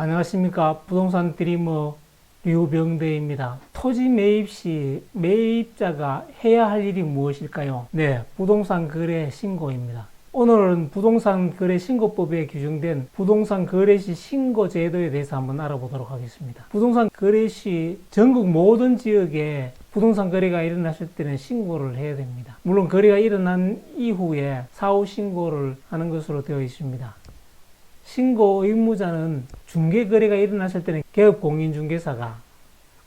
안녕하십니까. 부동산 드리머 류병대입니다. 토지 매입 시 매입자가 해야 할 일이 무엇일까요? 네, 부동산 거래 신고입니다. 오늘은 부동산 거래 신고법에 규정된 부동산 거래 시 신고 제도에 대해서 한번 알아보도록 하겠습니다. 부동산 거래 시 전국 모든 지역에 부동산 거래가 일어났을 때는 신고를 해야 됩니다. 물론 거래가 일어난 이후에 사후 신고를 하는 것으로 되어 있습니다. 신고 의무자는 중개 거래가 일어났을 때는 개업 공인 중개사가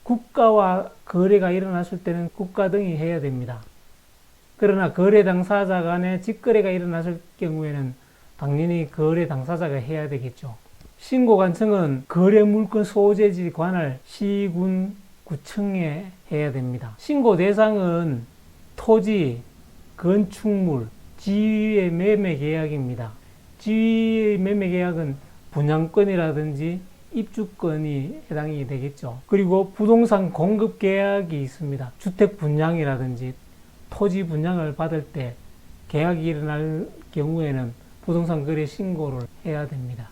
국가와 거래가 일어났을 때는 국가 등이 해야 됩니다. 그러나 거래 당사자 간의 직거래가 일어났을 경우에는 당연히 거래 당사자가 해야 되겠죠. 신고 관청은 거래 물건 소재지 관할 시군 구청에 해야 됩니다. 신고 대상은 토지, 건축물, 지위의 매매 계약입니다. 지위의 매매 계약은 분양권이라든지 입주권이 해당이 되겠죠. 그리고 부동산 공급 계약이 있습니다. 주택 분양이라든지 토지 분양을 받을 때 계약이 일어날 경우에는 부동산 거래 신고를 해야 됩니다.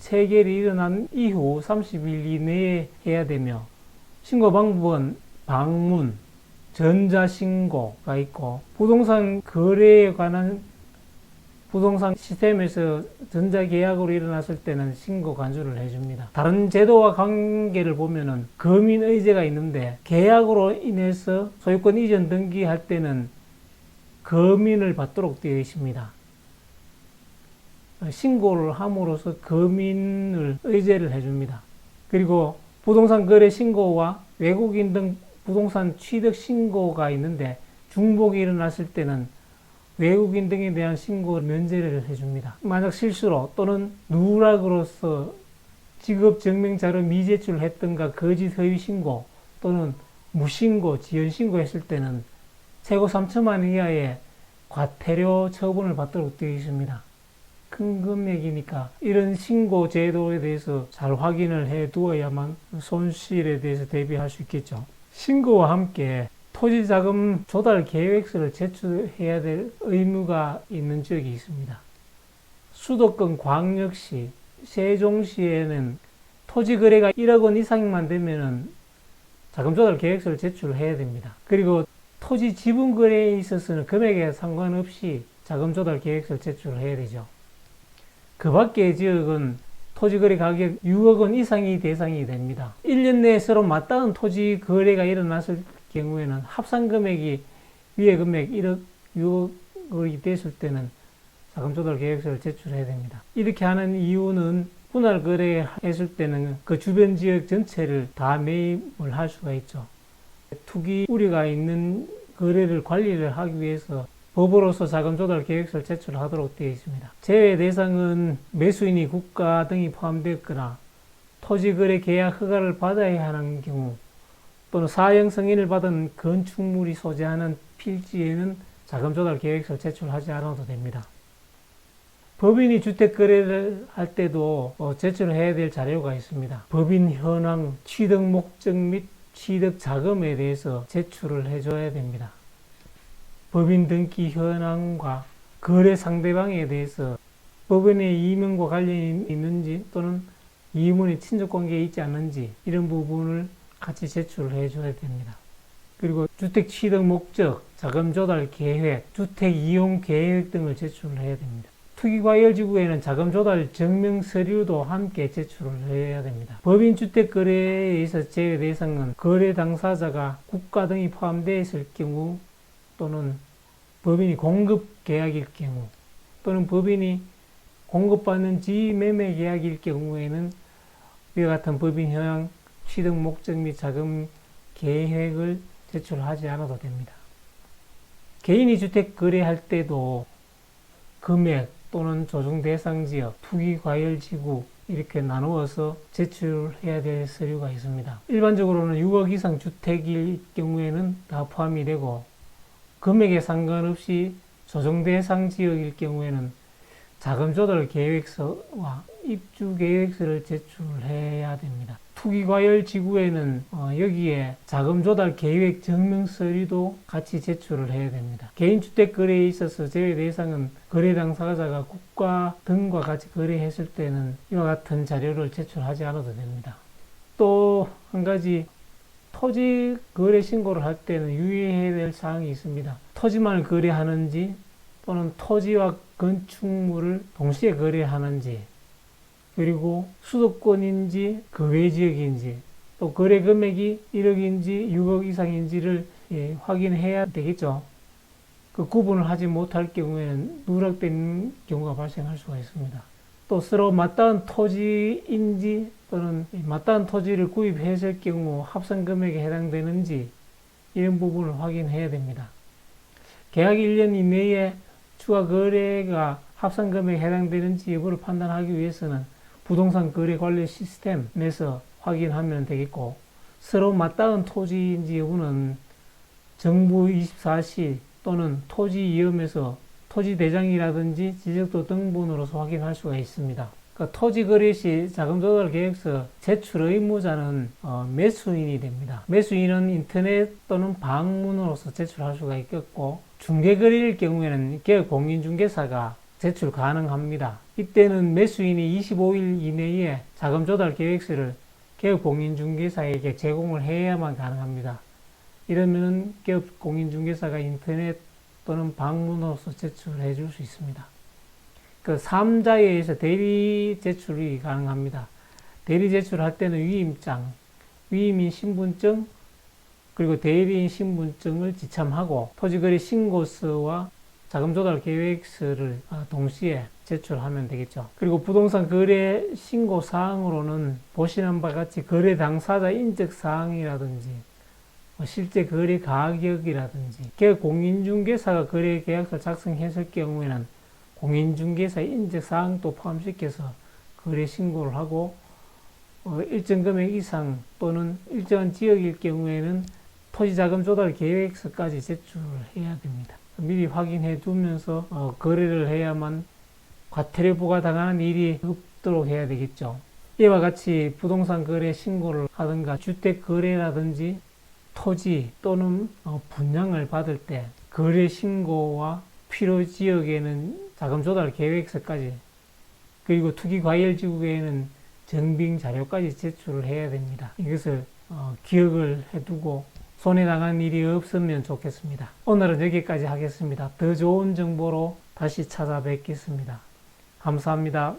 체결이 일어난 이후 30일 이내에 해야 되며 신고 방법은 방문, 전자신고가 있고 부동산 거래에 관한 부동산 시스템에서 전자계약으로 일어났을 때는 신고 간주를 해줍니다. 다른 제도와 관계를 보면은 거민의제가 있는데 계약으로 인해서 소유권 이전 등기할 때는 거민을 받도록 되어 있습니다. 신고를 함으로써 거민을 의제를 해줍니다. 그리고 부동산 거래 신고와 외국인 등 부동산 취득 신고가 있는데 중복이 일어났을 때는 외국인 등에 대한 신고 면제를 해줍니다. 만약 실수로 또는 누락으로서 직업 증명 자료 미제출했던가 거짓 허위 신고 또는 무신고, 지연 신고 했을 때는 최고 3천만 원 이하의 과태료 처분을 받도록 되어 있습니다. 큰 금액이니까 이런 신고 제도에 대해서 잘 확인을 해 두어야만 손실에 대해서 대비할 수 있겠죠. 신고와 함께 토지 자금 조달 계획서를 제출해야 될 의무가 있는 지역이 있습니다. 수도권 광역시, 세종시에는 토지 거래가 1억 원 이상만 되면은 자금 조달 계획서를 제출해야 됩니다. 그리고 토지 지분 거래에 있어서는 금액에 상관없이 자금 조달 계획서를 제출해야 되죠. 그 밖의 지역은 토지 거래 가격 6억 원 이상이 대상이 됩니다. 1년 내에 서로 맞닿은 토지 거래가 일어났을 경우에는 합산 금액이 위의 금액 1억, 6억이 됐을 때는 자금 조달 계획서를 제출해야 됩니다. 이렇게 하는 이유는 분할 거래했을 때는 그 주변 지역 전체를 다 매입을 할 수가 있죠. 투기 우려가 있는 거래를 관리를 하기 위해서 법으로서 자금 조달 계획서를 제출하도록 되어 있습니다. 제외 대상은 매수인이 국가 등이 포함되었거나 토지 거래 계약 허가를 받아야 하는 경우 또는 사형 승인을 받은 건축물이 소재하는 필지에는 자금 조달 계획서를 제출하지 않아도 됩니다. 법인이 주택 거래를 할 때도 어, 제출해야 될 자료가 있습니다. 법인 현황, 취득 목적 및 취득 자금에 대해서 제출을 해줘야 됩니다. 법인 등기 현황과 거래 상대방에 대해서 법인의 이명과 관련이 있는지 또는 이문의 친족 관계에 있지 않는지 이런 부분을 같이 제출을 해줘야 됩니다. 그리고 주택 취득 목적, 자금 조달 계획, 주택 이용 계획 등을 제출을 해야 됩니다. 투기과열지구에는 자금 조달 증명 서류도 함께 제출을 해야 됩니다. 법인 주택 거래에 있어 제외 대상은 거래 당사자가 국가 등이 포함되어 있을 경우 또는 법인이 공급 계약일 경우 또는 법인이 공급받는 지위 매매 계약일 경우에는 이와 같은 법인 현황 취득 목적 및 자금 계획을 제출하지 않아도 됩니다. 개인이 주택 거래할 때도 금액 또는 조정 대상 지역, 투기 과열 지구 이렇게 나누어서 제출해야 될 서류가 있습니다. 일반적으로는 6억 이상 주택일 경우에는 다 포함이 되고 금액에 상관없이 조정 대상 지역일 경우에는 자금 조달 계획서와 입주 계획서를 제출해야 됩니다. 투기과열 지구에는 어, 여기에 자금 조달 계획 증명 서류도 같이 제출을 해야 됩니다. 개인주택 거래에 있어서 제외 대상은 거래 당사자가 국가 등과 같이 거래했을 때는 이와 같은 자료를 제출하지 않아도 됩니다. 또 한 가지 토지 거래 신고를 할 때는 유의해야 될 사항이 있습니다. 토지만 거래하는지 또는 토지와 건축물을 동시에 거래하는지 그리고 수도권인지 그 외 지역인지 또 거래 금액이 1억인지 6억 이상인지를 예, 확인해야 되겠죠. 그 구분을 하지 못할 경우에는 누락된 경우가 발생할 수가 있습니다. 또 서로 맞닿은 토지인지 또는 이 맞닿은 토지를 구입했을 경우 합산 금액에 해당되는지 이런 부분을 확인해야 됩니다. 계약 1년 이내에 추가 거래가 합산 금액에 해당되는지 여부를 판단하기 위해서는 부동산 거래 관리 시스템에서 확인하면 되겠고 서로 맞닿은 토지인지 여부는 정부 24시 또는 토지위험에서 토지대장이라든지 지적도 등본으로서 확인할 수가 있습니다. 그러니까 토지 거래 시 자금조달 계획서 제출 의무자는 어, 매수인이 됩니다. 매수인은 인터넷 또는 방문으로서 제출할 수가 있겠고 중개거래일 경우에는 개업 공인중개사가 제출 가능합니다. 이때는 매수인이 25일 이내에 자금 조달 계획서를 개업 공인중개사에게 제공을 해야만 가능합니다. 이러면 개업 공인중개사가 인터넷 또는 방문으로서 제출해 줄 수 있습니다. 그 3자에 의해서 대리 제출이 가능합니다. 대리 제출할 때는 위임장, 위임인 신분증, 그리고 대리인 신분증을 지참하고 토지거래 신고서와 자금 조달 계획서를 아, 동시에 제출하면 되겠죠. 그리고 부동산 거래 신고 사항으로는 보시는 바와 같이 거래 당사자 인적 사항이라든지 뭐 실제 거래 가격이라든지 개 공인중개사가 거래 계약서 작성했을 경우에는 공인중개사의 인적 사항도 포함시켜서 거래 신고를 하고 어, 일정 금액 이상 또는 일정한 지역일 경우에는 토지자금 조달 계획서까지 제출을 해야 됩니다. 미리 확인해 두면서 어, 거래를 해야만 과태료 부과 당하는 일이 없도록 해야 되겠죠. 이와 같이 부동산 거래 신고를 하든가 주택 거래라든지 토지 또는 어, 분양을 받을 때 거래 신고와 필요 지역에는 자금 조달 계획서까지 그리고 투기 과열 지구에는 정빙 자료까지 제출을 해야 됩니다. 이것을 어, 기억을 해두고 손해 당한 일이 없으면 좋겠습니다. 오늘은 여기까지 하겠습니다. 더 좋은 정보로 다시 찾아뵙겠습니다. 감사합니다.